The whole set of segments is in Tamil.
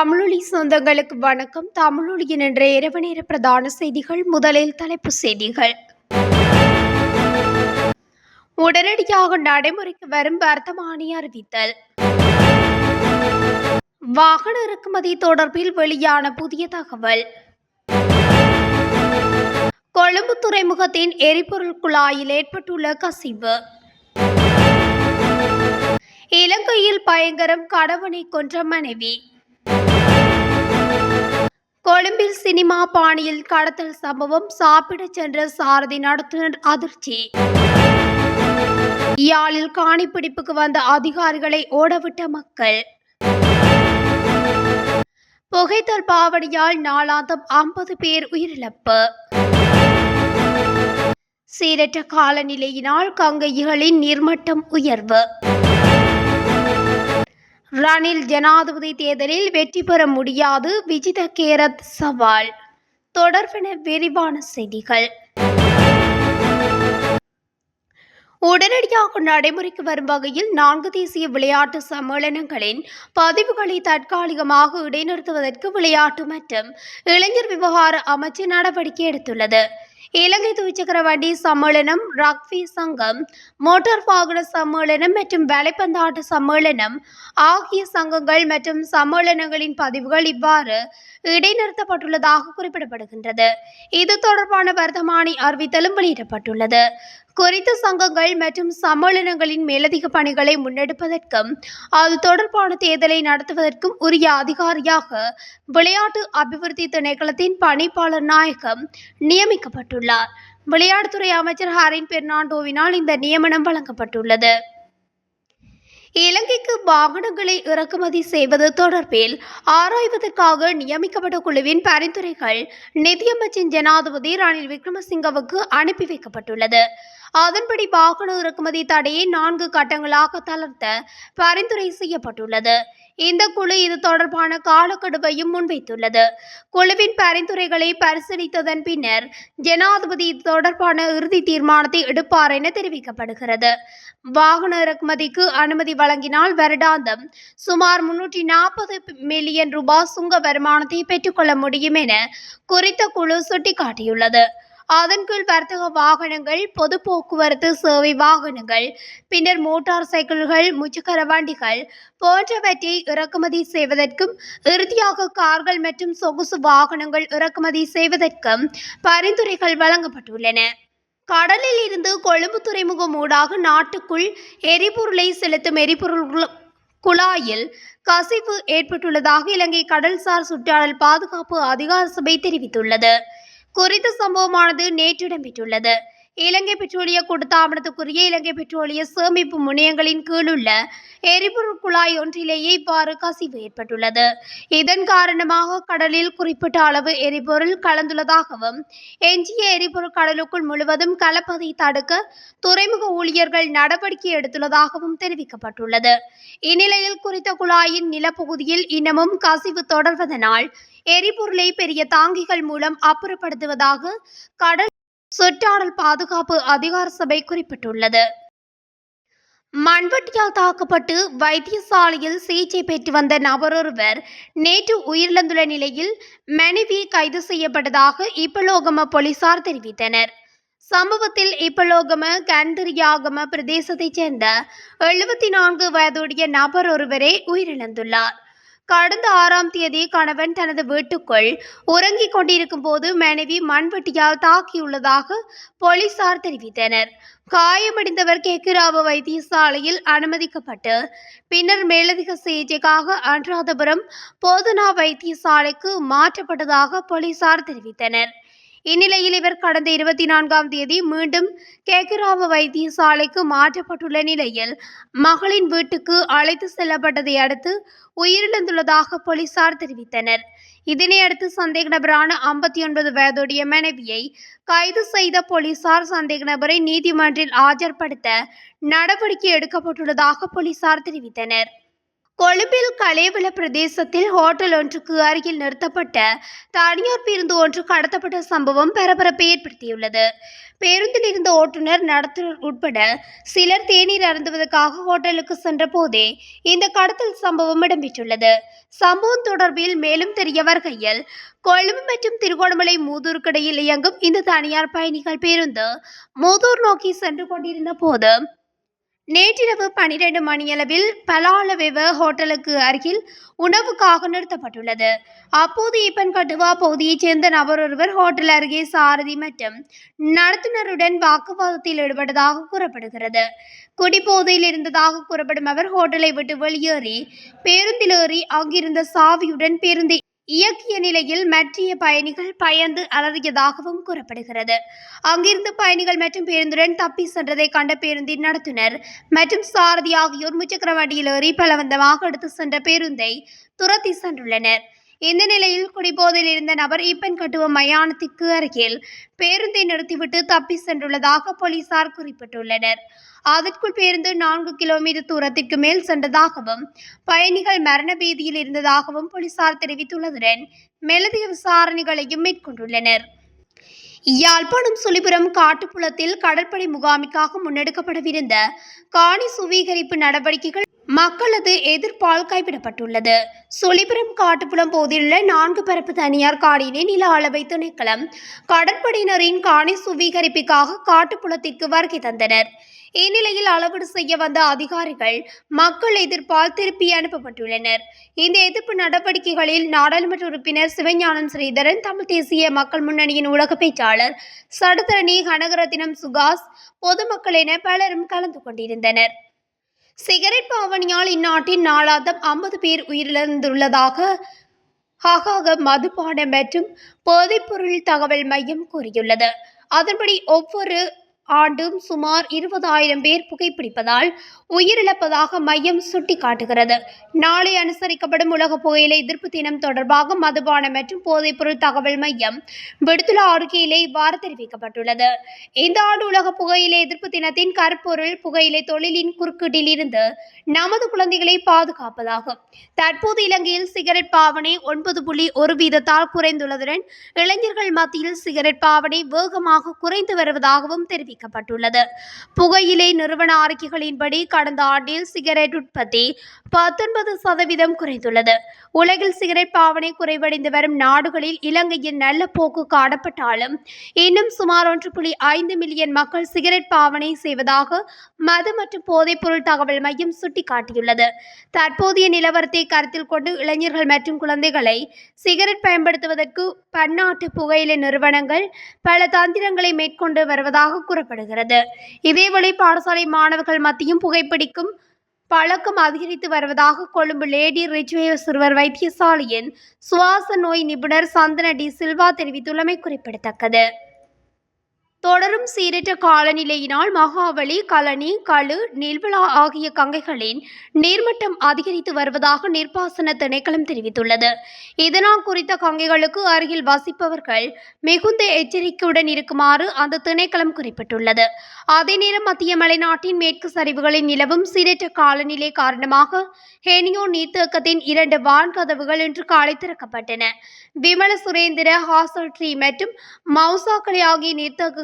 தமிழொலி சொந்தங்களுக்கு வணக்கம். தமிழொலியின் என்ற இரவு நேர பிரதான செய்திகள் முதலில் தலைப்பு செய்திகள். உடனடியாக நடைமுறைக்கு வரும் வர்த்தமானி அறிவித்தல். வாகன இறக்குமதி தொடர்பில் வெளியான புதிய தகவல். கொழும்பு துறைமுகத்தின் எரிபொருள் குழாயில் ஏற்பட்டுள்ள கசிவு. இலங்கையில் பயங்கரம் கணவனை கொன்ற மனைவி. கொழும்பில் சினிமா பாணியில் கடத்தல் சம்பவம் சாப்பிடச் சென்ற சாரதி நடத்துனர் அதிர்ச்சி. யாழில் காணிப்பிடிப்புக்கு வந்த அதிகாரிகளை ஓடவிட்ட மக்கள். புகைத்தல் பாவடியால் நாளாந்தம் ஐம்பது பேர் உயிரிழப்பு. சீரற்ற காலநிலையினால் கங்கைகளின் நீர்மட்டம் உயர்வு. ரணில் ஜனாதிபதி தேர்தலில் வெற்றி பெற முடியாது விஜித கேரத் சவால். தொடர்பின விரிவான செய்திகள். உடனடியாக நடைமுறைக்கு வரும் வகையில் நான்கு தேசிய விளையாட்டு சம்மேளனங்களின் பதிவுகளை தற்காலிகமாக இடைநிறுத்துவதற்கு விளையாட்டு மற்றும் இளைஞர் விவகார அமைச்சு நடவடிக்கை எடுத்துள்ளது. இலங்கை துவிச்சக்கர வண்டி சம்மேளனம் ரக்வி சங்கம் மோட்டார் வாகன சம்மேளனம் மற்றும் வேலைப்பந்தாட்ட சம்மேளனம் ஆகிய சங்கங்கள் மற்றும் சம்மேளனங்களின் பதிவுகள் இவ்வாறு இடைநிறுத்தப்பட்டுள்ளதாக குறிப்பிடப்படுகின்றது. இது தொடர்பான வர்த்தமானி அறிவித்தலும் வெளியிடப்பட்டுள்ளது. குறித்த சங்கங்கள் மற்றும் சம்மேளனங்களின் மேலதிக பணிகளை முன்னெடுப்பதற்கும் அது தொடர்பான தேர்தலை நடத்துவதற்கும் உரிய அதிகாரியாக விளையாட்டு அபிவிருத்தி திணைக்களத்தின் பணிப்பாளர் நாயகம் நியமிக்கப்பட்டுள்ளார். விளையாட்டுத்துறை அமைச்சர் ஹரின் பெர்னாண்டோவினால் இந்த நியமனம் வழங்கப்பட்டுள்ளது. இலங்கைக்கு வாகனங்களை இறக்குமதி செய்வது தொடர்பில் ஆராய்வதற்காக நியமிக்கப்பட்ட குழுவின் பரிந்துரைகள் நிதியமைச்சின் ஜனாதிபதி ரணில் விக்ரமசிங்கவுக்கு அனுப்பி வைக்கப்பட்டுள்ளது. அதன்படி வாகன இறக்குமதி தடையை நான்கு கட்டங்களாக தளர்த்த பரிந்துரை செய்யப்பட்டுள்ளது. இந்த குழு இது தொடர்பான காலக்கெடுவையும் முன்வைத்துள்ளது. குழுவின் பரிந்துரைகளை பரிசீலித்ததன் பின்னர் ஜனாதிபதி இது தொடர்பான இறுதி தீர்மானத்தை எடுப்பார் என தெரிவிக்கப்படுகிறது. வாகன இறக்குமதிக்கு அனுமதி வழங்கினால் வருடாந்தம் சுமார் முன்னூற்றி நாற்பது மில்லியன் ரூபாய் சுங்க வருமானத்தை பெற்றுக்கொள்ள முடியும் என குறித்த குழு சுட்டிக்காட்டியுள்ளது. அதன்குள் வர்த்தக வாகனங்கள் பொது போக்குவரத்து சேவை வாகனங்கள் பின்னர் மோட்டார் சைக்கிள்கள் முச்சக்கர வண்டிகள் போன்றவற்றை இறக்குமதி செய்வதற்கும் இறுதியாக கார்கள் மற்றும் சொகுசு வாகனங்கள் இறக்குமதி செய்வதற்கும் பரிந்துரைகள் வழங்கப்பட்டுள்ளன. கடலில் இருந்து கொழும்பு துறைமுகம் ஊடாக நாட்டுக்குள் எரிபொருளை செலுத்தும் எரிபொருள் குழாயில் கசிவு ஏற்பட்டுள்ளதாக இலங்கை கடல்சார் சுற்றாடல் பாதுகாப்பு அதிகார சபை தெரிவித்துள்ளது. குறித்த சம்பவமானது நேற்று இடம்பெற்றுள்ளது. இலங்கை பெட்ரோலிய கூட்டுத்தாபனத்துக்குரிய இலங்கை பெட்ரோலிய சேமிப்பு முனையங்களின் கீழுள்ள எரிபொருள் குழாய் ஒன்றிலேயே இவ்வாறு கசிவு ஏற்பட்டுள்ளது. இதன் காரணமாக கடலில் குறிப்பிட்ட அளவு எரிபொருள் கலந்துள்ளதாகவும் எஞ்சிய எரிபொருள் கடலுக்குள் முழுவதும் கலப்பதை தடுக்க துறைமுக ஊழியர்கள் நடவடிக்கை எடுத்துள்ளதாகவும் தெரிவிக்கப்பட்டுள்ளது. இந்நிலையில் குறித்த குழாயின் நிலப்பகுதியில் இன்னமும் கசிவு தொடர்வதனால் எரிபொருளை பெரிய தாங்கிகள் மூலம் அப்புறப்படுத்துவதாக கடல் சுற்றாடல் பாதுகாப்பு அதிகார சபை குறிப்பிட்டுள்ளது. மண்வெட்டியால் தாக்கப்பட்டு வைத்தியசாலையில் சிகிச்சை பெற்று வந்த நபரொருவர் நேற்று உயிரிழந்துள்ள நிலையில் மனைவி கைது செய்யப்பட்டதாக இப்பலோகம போலீசார் தெரிவித்தனர். சம்பவத்தில் இப்பலோகம கண்டரியாகம பிரதேசத்தைச் சேர்ந்த எழுபத்தி நான்கு வயதுடைய நபர் ஒருவரே உயிரிழந்துள்ளார். கடந்த ஆறாம் தேதி கணவன் தனது வீட்டுக்குள் உறங்கிக் கொண்டிருக்கும் போது மனைவி மண்வெட்டியால் தாக்கியுள்ளதாக போலீசார் தெரிவித்தனர். காயமடைந்தவர் கேக்கிராவு வைத்தியசாலையில் அனுமதிக்கப்பட்டு பின்னர் மேலதிக சிகிச்சைக்காக அனுராதபுரம் போதனா வைத்தியசாலைக்கு மாற்றப்பட்டதாக போலீசார் தெரிவித்தனர். இந்நிலையில் இவர் கடந்த இருபத்தி நான்காம் தேதி மீண்டும் கேக்கிராவு வைத்தியசாலைக்கு மாற்றப்பட்டுள்ள நிலையில் மகளின் வீட்டுக்கு அழைத்து செல்லப்பட்டதை அடுத்து உயிரிழந்துள்ளதாக போலீசார் தெரிவித்தனர். இதனையடுத்து சந்தேக நபரான ஐம்பத்தி ஒன்பது வயதுடைய மனைவியை கைது செய்த போலீசார் சந்தேக நபரை நீதிமன்றில் ஆஜர்படுத்த நடவடிக்கை எடுக்கப்பட்டுள்ளதாக போலீசார் தெரிவித்தனர். கொழும்பில் கலேவல பிரதேசத்தில் ஹோட்டல் ஒன்றுக்கு அருகில் நிறுத்தப்பட்ட தனியார் பேருந்து ஒன்று கடத்தப்பட்ட சம்பவம் பரபரப்பை ஏற்படுத்தியுள்ளது. பேருந்தில் இருந்த ஓட்டுநர் நடத்துனர் உட்பட சிலர் தேநீர் அருந்துவதற்காக ஹோட்டலுக்கு சென்ற போதே இந்த கடத்தல் சம்பவம் இடம்பெற்றுள்ளது. சம்பவம் தொடர்பில் மேலும் தெரிய வருகையில் கொழும்பு மற்றும் திருகோணமலை மூதூருக்கிடையில் இயங்கும் இந்த தனியார் பயணிகள் பேருந்து மூதூர் நோக்கி சென்று கொண்டிருந்த போது நேற்றிரவு பனிரெண்டு மணியளவில் பலாலவெவ ஹோட்டலுக்கு அருகில் உணவுக்காக நிறுத்தப்பட்டுள்ளது. அப்போது இப்பன் கட்டுவா பகுதியைச் சேர்ந்த நபர் ஒருவர் ஹோட்டல் அருகே சாரதி மற்றும் நடத்துனருடன் வாக்குவாதத்தில் ஈடுபட்டதாக கூறப்படுகிறது. குடிபோதையில் இருந்ததாக கூறப்படும் அவர் ஹோட்டலை விட்டு வெளியேறி பேருந்தில் ஏறி அங்கிருந்த சாவியுடன் பேருந்தை இயக்கிய நிலையில் மற்றிய பயணிகள் பயந்து அலறியதாகவும் கூறப்படுகிறது. அங்கிருந்து பயணிகள் மற்றும் பேருந்துடன் தப்பி சென்றதை கண்ட பேருந்தின் நடத்துனர் மற்றும் சாரதி ஆகியோர் முச்சக்கர வண்டியில் ஏறி பலவந்தமாக எடுத்து சென்ற பேருந்தை துரத்தி சென்றுள்ளனர். இந்த நிலையில் குடிபோதையில் இருந்த நபர் இப்பன் கட்டுவ மயானத்திற்கு அருகில் பேருந்தை நிறுத்திவிட்டு தப்பி சென்றுள்ளதாக போலீசார் குறிப்பிட்டுள்ளனர். அதற்குள் பேருந்து நான்கு கிலோமீட்டர் தூரத்திற்கு மேல் சென்றதாகவும் பயணிகள் மரண பீதியில் இருந்ததாகவும் போலீசார் தெரிவித்துள்ளதுடன் மேலதிக விசாரணைகளையும் மேற்கொண்டுள்ளனர். யாழ்ப்பாணம் சுழிபுரம் காட்டுப்புலத்தில் கடற்படை முகாமிற்காக முன்னெடுக்கப்படவிருந்த காணி சுவீகரிப்பு நடவடிக்கைகள் மக்களது எதிர்ப்பால் கைவிடப்பட்டுள்ளது. சுழிபுரம் காட்டுப்புலம் பகுதியிலுள்ள நான்கு பரப்பு தனியார் காணியினை நில அளவை திணைக்களம் கடற்படையினரின் காணி சுவீகரிப்புக்காக காட்டுப்புலத்திற்கு வருகை தந்தனர். இந்நிலையில் அளவீடு செய்ய வந்த அதிகாரிகள் மக்கள் எதிர்ப்பால் திருப்பி அனுப்பப்பட்டுள்ளனர். இந்த எதிர்ப்பு நடவடிக்கைகளில் நாடாளுமன்ற உறுப்பினர் சிவஞானம் ஸ்ரீதரன் தமிழ் தேசிய மக்கள் முன்னணியின் உலக பேச்சாளர் சடுதரணி கனகரத்தினம் சுகாஸ் பொதுமக்கள் என பலரும் கலந்து கொண்டிருந்தனர். சிகரெட் பாவனியால் இந்நாட்டின் நாளாதம் ஐம்பது பேர் உயிரிழந்துள்ளதாக ஹகாக மதுபான மற்றும் போதைப்பொருள் தகவல் மையம் கூறியுள்ளது. அதன்படி ஒவ்வொரு ஆண்டும் சுமார் இருபதாயிரம் பேர் புகைப்பிடிப்பதால் உயிரிழப்பதாக மையம் சுட்டிக்காட்டுகிறது. நாளை அனுசரிக்கப்படும் உலக புகையிலை எதிர்ப்பு தினம் தொடர்பாக மதுபானம் மற்றும் போதைப்பொருள் தகவல் மையம் விடுத்துள்ள அறிக்கையிலே இவ்வாறு தெரிவிக்கப்பட்டுள்ளது. இந்த ஆண்டு உலக புகையிலை எதிர்ப்பு தினத்தின் கற்பொருள் புகையிலை தொழிலின் குறுக்கீட்டில் இருந்து நமது குழந்தைகளை பாதுகாப்பதாகும். தற்போது இலங்கையில் சிகரெட் பாவனை ஒன்பது புள்ளி ஒரு வீதத்தால் குறைந்துள்ளதுடன் இளைஞர்கள் மத்தியில் சிகரெட் பாவனை வேகமாக குறைந்து வருவதாகவும் தெரிவிக்கப்பட்டுள்ளது புகையிலை நிறுவன அறிக்கைகளின்படி கடந்த ஆண்டில் சிகரெட் உற்பத்தி பத்தொன்பது சதவீதம் குறைந்துள்ளது. உலகில் சிகரெட் பாவனை குறைவடைந்து வரும் நாடுகளில் இலங்கையின் நல்ல போக்கு காணப்பட்டாலும் இன்னும் சுமார் ஒன்று புள்ளி ஐந்து மில்லியன் மக்கள் சிகரெட் பாவனை செய்வதாக மது மற்றும் போதைப்பொருள் தகவல் மையம் சுட்டிக்காட்டியுள்ளது. தற்போதைய நிலவரத்தை கருத்தில் கொண்டு இளைஞர்கள் மற்றும் குழந்தைகளை சிகரெட் பயன்படுத்துவதற்கு பன்னாட்டு புகையிலை நிறுவனங்கள் பல தந்திரங்களை மேற்கொண்டு வருவதாக கூற கூறப்படுகிறது. இதேவேளை பாடசாலை மாணவர்கள் மத்தியும் புகைப்பிடிக்கும் பழக்கம் அதிகரித்து வருவதாக கொழும்பு லேடி ரிச்வேவ் சிறுவர் வைத்தியசாலையின் சுவாச நோய் நிபுணர் சந்தன டி சில்வா தெரிவித்துள்ளமை குறிப்பிடத்தக்கது. தொடரும் சீரற்ற காலநிலையினால் மகாவலி கலனி களு நில்வலா ஆகிய கங்கைகளின் நீர்மட்டம் அதிகரித்து வருவதாக நீர்ப்பாசன திணைக்களம் தெரிவித்துள்ளது. இதனால் குறித்த கங்கைகளுக்கு அருகில் வசிப்பவர்கள் மிகுந்த எச்சரிக்கையுடன் இருக்குமாறு அந்த திணைக்களம் குறிப்பிட்டுள்ளது. அதே நேரம் மத்திய மலைநாட்டின் மேற்கு சரிவுகளில் நிலவும் சீரற்ற காலநிலை காரணமாக ஹெனியோ நீர்த்தேக்கத்தின் இரண்டு வான்கதவுகள் இன்று காலை திறக்கப்பட்டன. விமல சுரேந்திர ஹாசல் ட்ரீ மற்றும் மவுசாக்களி ஆகிய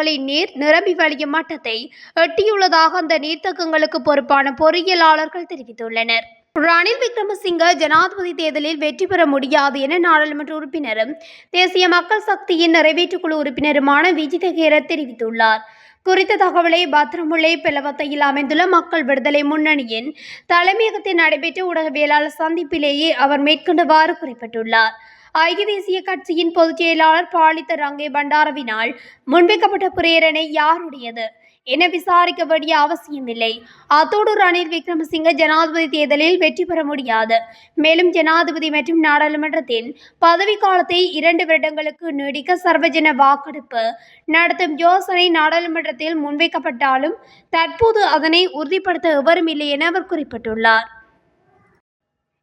நீர்த்தேக்கங்களின் நீர் நிரம்பி வழியும் மட்டத்தை எட்டியுள்ளதாக அந்த நீர்த்தேக்கங்களுக்கு பொறுப்பான பொறியியலாளர்கள் தெரிவித்துள்ளனர். ரணில் விக்ரமசிங்க ஜனாதிபதி தேர்தலில் வெற்றி பெற முடியாது என நாடாளுமன்ற உறுப்பினரும் தேசிய மக்கள் சக்தியின் நிறைவேற்றுக்குழு உறுப்பினருமான விஜித கேரத் தெரிவித்துள்ளார். குறித்த தகவலை பத்ரமுல்லை பெலவத்தையில் அமைந்துள்ள மக்கள் விடுதலை முன்னணியின் தலைமையகத்தில் நடைபெற்ற ஊடகவியலாளர் சந்திப்பிலேயே அவர் மேற்கொண்டவாறு குறிப்பிட்டுள்ளார். ஐக்கிய தேசிய கட்சியின் பொதுச் செயலாளர் பாலித்த ரங்கே பண்டாரவினால் முன்வைக்கப்பட்ட பிரேரணை யாருடையது? என விசாரிக்க வேண்டிய அவசியமில்லை. அத்தோடு ரணில் விக்ரமசிங்க ஜனாதிபதி தேர்தலில் வெற்றி பெற முடியாது. மேலும் ஜனாதிபதி மற்றும் நாடாளுமன்றத்தின் பதவி காலத்தை இரண்டு வருடங்களுக்கு நீடிக்க சர்வஜன வாக்கெடுப்பு நடத்தும் யோசனை நாடாளுமன்றத்தில் முன்வைக்கப்பட்டாலும் தற்போது அதனை உறுதிப்படுத்த எவரும் இல்லை என அவர் குறிப்பிட்டுள்ளார்.